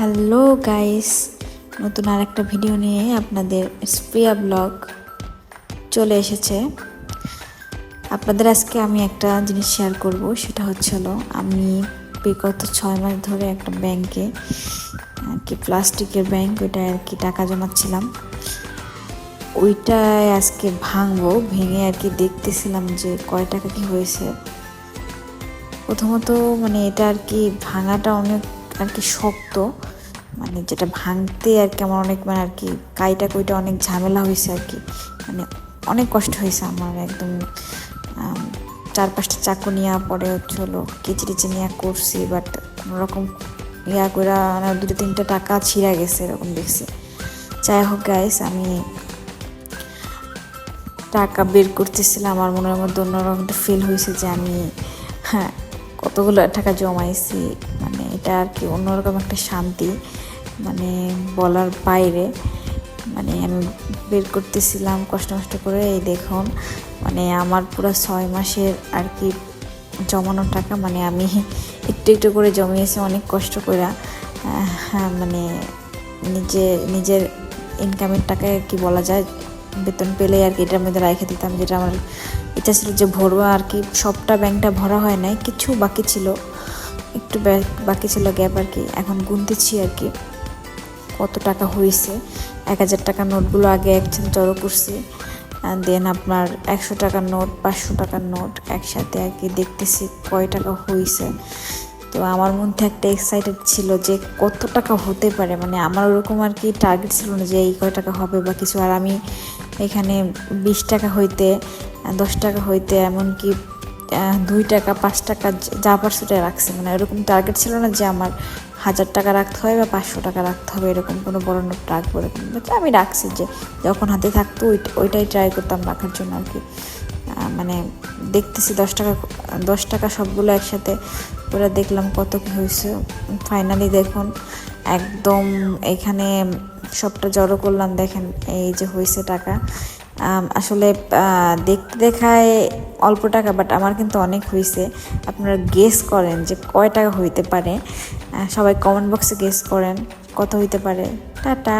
Hello guys, নতুন আর একটা video নিয়ে আপনাদের স্প্রিয়া ব্লগ চলে এসেছে। আপনাদের আজকে আমি একটা জিনিস শেয়ার করব, সেটা হচ্ছে হলো আমি বিগত ছয় মাস ধরে একটা ব্যাংকে আর কি প্লাস্টিকের ব্যাংক ওইটায় আর কি টাকা জমাচ্ছিলাম। ওইটায় আজকে ভাঙবো, ভেঙে আর কি দেখতেছিলাম যে কয় টাকা কি হয়েছে। প্রথমত মানে এটা আর কি ভাঙাটা অনেক আর কি শক্ত মানে যেটা ভাঙতে আর কি আমার অনেক মানে আর কি কাইটা কইটা অনেক ঝামেলা হয়েছে আর কি। মানে অনেক কষ্ট হয়েছে আমার একদম চার পাঁচটা চাকু নেওয়া পরে হচ্ছে হলো কেচি টেচি নেওয়া করছি বাট কোনোরকম ইয়া করে মানে দুটো তিনটা টাকা ছিঁড়া গেছে এরকম দেখছি। যাই হোক গাইস আমি টাকা বের করতেছিলাম আমার মনের মধ্যে অন্যরকম ফিল হয়েছে যে আমি হ্যাঁ কতগুলো টাকা জমাইছি মানে এটা আর কি অন্যরকম একটা শান্তি মানে বলার বাইরে। মানে আমি বের করতেছিলাম কষ্ট কষ্ট করে, এই দেখুন মানে আমার পুরো ছয় মাসের আর কি জমানো টাকা মানে আমি একটু একটু করে জমিয়েছি অনেক কষ্ট করে হ্যাঁ মানে নিজে, নিজের ইনকামের টাকায় কি বলা যায়, বেতন পেলে আর কি এটার মধ্যে রেখে দিতাম, যেটা আমার ইচ্ছা ছিল যে ভরবো আর কি। সবটা ব্যাংকটা ভরা হয় নাই, কিছু বাকি ছিল। একটু বাকি ছিল গ্যাপ আর কি। এখন গুনতেছি আর কি। কত টাকা হয়েছে এক হাজার টাকার নোটগুলো আগে একসাথে জড়ো করছি। দেন আপনার একশো টাকার নোট, পাঁচশো টাকার নোট একসাথে আর কি দেখতেছি কয় টাকা হয়েছে তো আমার মধ্যে একটা এক্সাইটেড ছিল যে কত টাকা হতে পারে। মানে আমার ওরকম আর কি টার্গেট ছিল না যে এই কয় টাকা হবে বা কিছু। আর আমি এখানে বিশ টাকা হইতে, দশ টাকা হইতে এমনকি দুই টাকা, পাঁচ টাকা যা- যা পারছে ওটাই রাখছি। মানে এরকম টার্গেট ছিল না যে আমার হাজার টাকা রাখতে হবে বা পাঁচশো টাকা রাখতে হবে, এরকম কোনো বড় নোট রাখব এরকম। আমি রাখছি যে যখন হাতে থাকতো ওই- ওইটাই ট্রাই করতাম রাখার জন্য আর কি। মানে দেখতেছি দশ টাকা দশ টাকা সবগুলো একসাথে ওরা দেখলাম কত কী হয়েছে। ফাইনালি দেখুন, একদম এখানে সবটা জড়ো করলাম, দেখেন এই যে হয়েছে টাকা। আসলে দেখতে দেখায় অল্প টাকা বাট আমার কিন্তু অনেক হয়েছে আপনারা গেস করেন যে কয় টাকা হইতে পারে। সবাই কমেন্ট বক্সে গেস করেন, কত হইতে পারে। টাটা!